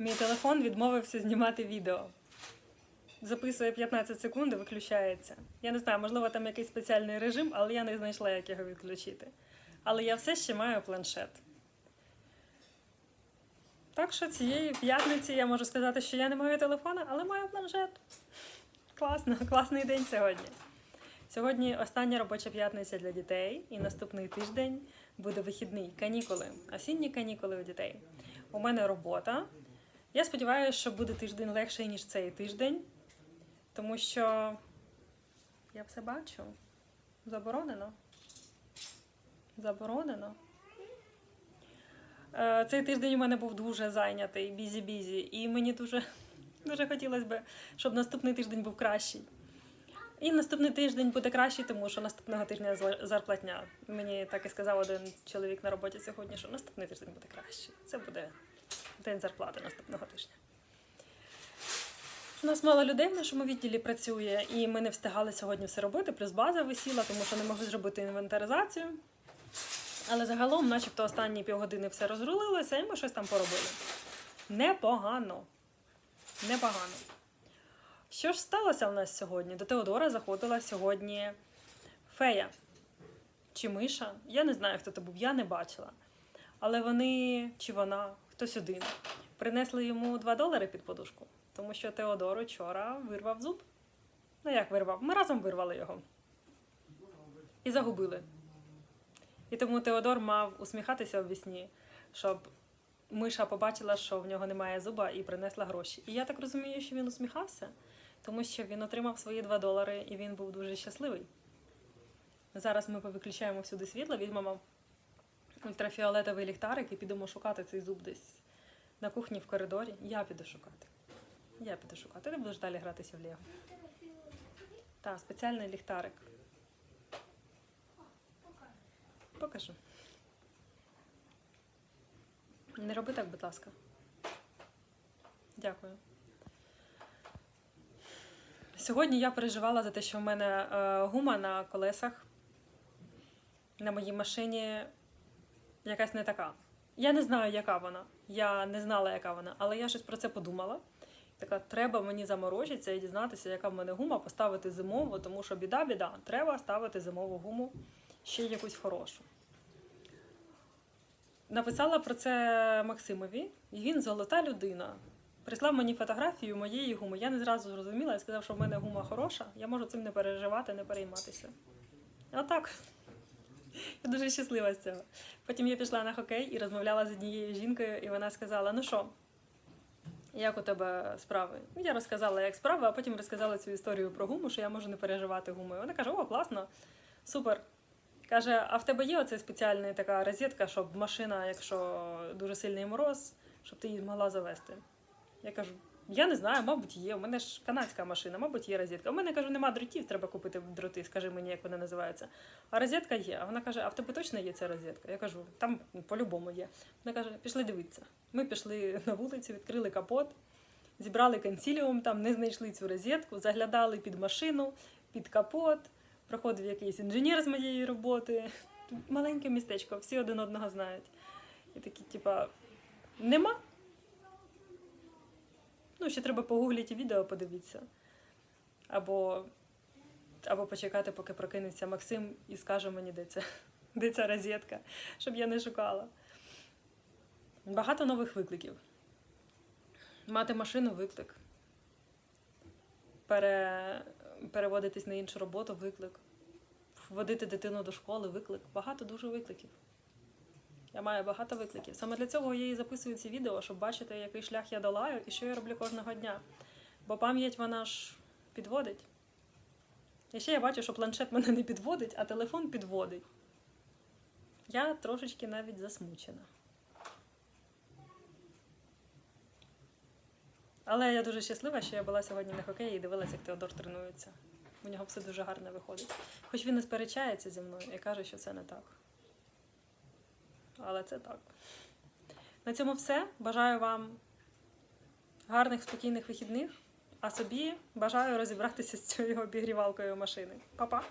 Мій телефон відмовився знімати відео. Записує 15 секунд і виключається. Я не знаю, можливо, там якийсь спеціальний режим, але я не знайшла, як його відключити. Але я все ще маю планшет. Так що цієї п'ятниці я можу сказати, що я не маю телефона, але маю планшет. Класно, класний день сьогодні. Сьогодні остання робоча п'ятниця для дітей, і наступний тиждень буде вихідний, канікули, осінні канікули у дітей. У мене робота. Я сподіваюся, що буде тиждень легший, ніж цей тиждень, тому що я все бачу. Заборонено. Заборонено. Е, Цей тиждень у мене був дуже зайнятий, бізі-бізі, і мені дуже, дуже хотілося б, щоб наступний тиждень був кращий. І наступний тиждень буде кращий, тому що наступного тижня зарплатня. Мені так і сказав один чоловік на роботі сьогодні, що наступний тиждень буде кращий. Це буде день зарплати наступного тижня. У нас мало людей в нашому відділі працює, і ми не встигали сьогодні все робити, плюс база висіла, тому що не могли зробити інвентаризацію. Але загалом, начебто, останні півгодини все розрулилося, і ми щось там поробили. Непогано. Непогано. Що ж сталося в нас сьогодні? До Теодора заходила сьогодні фея чи миша. Я не знаю, хто це був, я не бачила. Але вони чи вона, хтось один, принесли йому 2 долари під подушку, тому що Теодор вчора вирвав зуб. Ну як вирвав? Ми разом вирвали його. І загубили. І тому Теодор мав усміхатися в вісні, щоб миша побачила, що в нього немає зуба, і принесла гроші. І я так розумію, що він усміхався, тому що він отримав свої 2 долари і він був дуже щасливий. Зараз ми повиключаємо всюди світло, візьмемо ультрафіолетовий ліхтарик і підемо шукати цей зуб десь на кухні в коридорі. Я піду шукати. Я піду шукати. Ти будеш далі гратися в Лего. Так, спеціальний ліхтарик. Покажу. Не роби так, будь ласка. Дякую. Сьогодні я переживала за те, що в мене е, гума на колесах на моїй машині якась не така. Я не знаю, яка вона. Я не знала, яка вона, але я щось про це подумала. Така, треба мені заморочитися і дізнатися, яка в мене гума, поставити зимову, тому що біда-біда, треба ставити зимову гуму ще якусь хорошу. Написала про це Максимові, і він золота людина. Прислав мені фотографію моєї гуми. Я не зразу зрозуміла і сказав, що в мене гума хороша, я можу цим не переживати, не перейматися. Отак. Дуже щаслива з цього. Потім я пішла на хокей і розмовляла з однією жінкою, і вона сказала: Ну що, як у тебе справи? Ну, Я розказала, як справи, а потім розказала цю історію про гуму, що я можу не переживати гумою. Вона каже: О, класно, супер. Каже, а в тебе є оця спеціальна така розетка, щоб машина, якщо дуже сильний мороз, щоб ти її могла завести. Я кажу, я не знаю, мабуть, є. У мене ж канадська машина, мабуть, є розетка. У мене кажу, нема дротів, треба купити дроти, скажи мені, як вони називаються. А розетка є. А вона каже, а в тебе точно є ця розетка? Я кажу, там по-любому є. Вона каже, пішли дивитися. Ми пішли на вулицю, відкрили капот, зібрали консіліум, там не знайшли цю розетку, заглядали під машину, під капот. Проходив якийсь інженер з моєї роботи. Маленьке містечко, всі один одного знають. І такі, типа, нема. Ну, ще треба погуглити відео, подивитися. Або, або почекати, поки прокинеться Максим і скаже мені, де ця, де ця розетка, щоб я не шукала. Багато нових викликів. Мати машину виклик. Пере, переводитись на іншу роботу виклик. Водити дитину до школи виклик. Багато дуже викликів. Я маю багато викликів. Саме для цього я і записую ці відео, щоб бачити, який шлях я долаю і що я роблю кожного дня. Бо пам'ять вона ж підводить. І ще я бачу, що планшет мене не підводить, а телефон підводить. Я трошечки навіть засмучена. Але я дуже щаслива, що я була сьогодні на хокеї і дивилася, як Теодор тренується. У нього все дуже гарно виходить. Хоч він і сперечається зі мною і каже, що це не так. Але це так. На цьому все. Бажаю вам гарних, спокійних вихідних, а собі бажаю розібратися з цією обігрівалкою машини. Па-па!